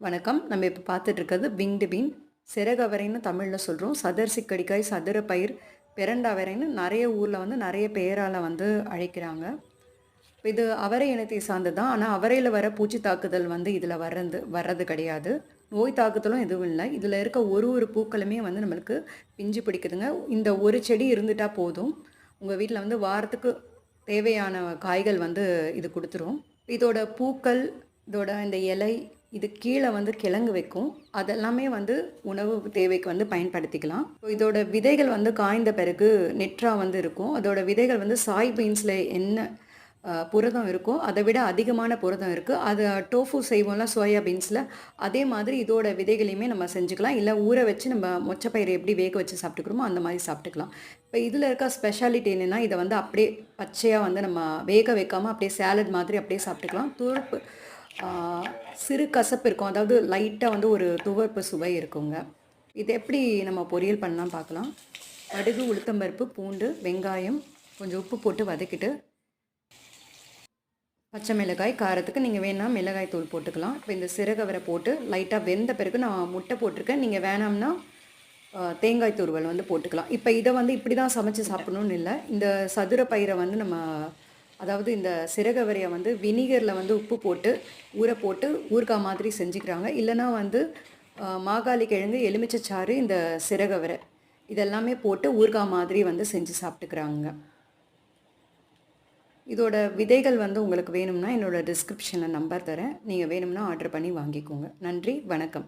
வணக்கம். நம்ம இப்போ பார்த்துட்டு இருக்கிறது விங்டு பீன் சிறகவரைன்னு தமிழில் சொல்கிறோம் சதர் சிக்கடிக்காய் சதுர பயிர் பெரண்டாவரைன்னு நிறைய ஊரில் வந்து நிறைய பெயரால் வந்து அழைக்கிறாங்க. இது அவரை இனத்தை சார்ந்தது தான் ஆனால் அவரையில் வர பூச்சி தாக்குதல் வந்து இதில் வர்றது வர்றது கிடையாது. நோய் தாக்குதலும் எதுவும் இல்லை. இதில் இருக்க ஒரு ஒரு பூக்களுமே வந்து நம்மளுக்கு பிஞ்சு பிடிக்குதுங்க. இந்த ஒரு செடி இருந்துட்டால் போதும். உங்கள் வீட்டில் வந்து வாரத்துக்கு தேவையான காய்கள் வந்து இது கொடுத்துரும். இதோட பூக்கள் இதோட இந்த இலை இது கீழே வந்து கிழங்கு வைக்கும். அதெல்லாமே வந்து உணவு தேவைக்கு வந்து பயன்படுத்திக்கலாம். இப்போ இதோட விதைகள் வந்து காய்ந்த பிறகு நெற்றா வந்து இருக்கும். அதோட விதைகள் வந்து சாய் பீன்ஸில் என்ன புரதம் இருக்கோ அதை விட அதிகமான புரதம் இருக்குது அது டோஃபு செய்வோம்ல சோயா பீன்ஸில் அதே மாதிரி இதோட விதைகளையுமே நம்ம செஞ்சுக்கலாம். இல்லை ஊற வச்சு நம்ம மொச்சப்பயிரை எப்படி வேக வச்சு சாப்பிட்டுக்கிறோமோ அந்த மாதிரி சாப்பிட்டுக்கலாம். இப்போ இதில் இருக்க ஸ்பெஷாலிட்டி என்னென்னா இதை வந்து அப்படியே பச்சையாக வந்து நம்ம வேக வைக்காமல் அப்படியே சேலட் மாதிரி அப்படியே சாப்பிட்டுக்கலாம். துருப்பு சிறு கசப்பு இருக்கும். அதாவது லைட்டாக வந்து ஒரு துவர்ப்பு சுவை இருக்குங்க. இது எப்படி நம்ம பொரியல் பண்ணலாம் பார்க்கலாம். கடுகு உளுத்தம்பருப்பு பூண்டு வெங்காயம் கொஞ்சம் உப்பு போட்டு வதக்கிட்டு பச்சை மிளகாய் காரத்துக்கு நீங்கள் வேணால் மிளகாய் தூள் போட்டுக்கலாம். இப்போ இந்த சிறகவரை போட்டு லைட்டாக வெந்த பிறகு நான் முட்டை போட்டிருக்கேன். நீங்கள் வேணாம்னா தேங்காய் துருவல் வந்து போட்டுக்கலாம். இப்போ இதை வந்து இப்படி தான் சமைச்சு சாப்பிடணும்னு இல்லை. இந்த சதுர பயிரை வந்து நம்ம அதாவது இந்த சிறகவரையை வந்து வினிகரில் வந்து உப்பு போட்டு ஊற போட்டு ஊறுகாய் மாதிரி செஞ்சுக்கிறாங்க. இல்லைன்னா வந்து மாகாளி கிழங்கு எலுமிச்சைச்சாறு இந்த சிறகவரை இதெல்லாமே போட்டு ஊறுகாய் மாதிரி வந்து செஞ்சு சாப்பிட்டுக்கிறாங்க. இதோட விதைகள் வந்து உங்களுக்கு வேணும்னா என்னோடய டிஸ்கிரிப்ஷனில் நம்பர் தரேன். நீங்கள் வேணும்னா ஆர்டர் பண்ணி வாங்கிக்கோங்க. நன்றி வணக்கம்.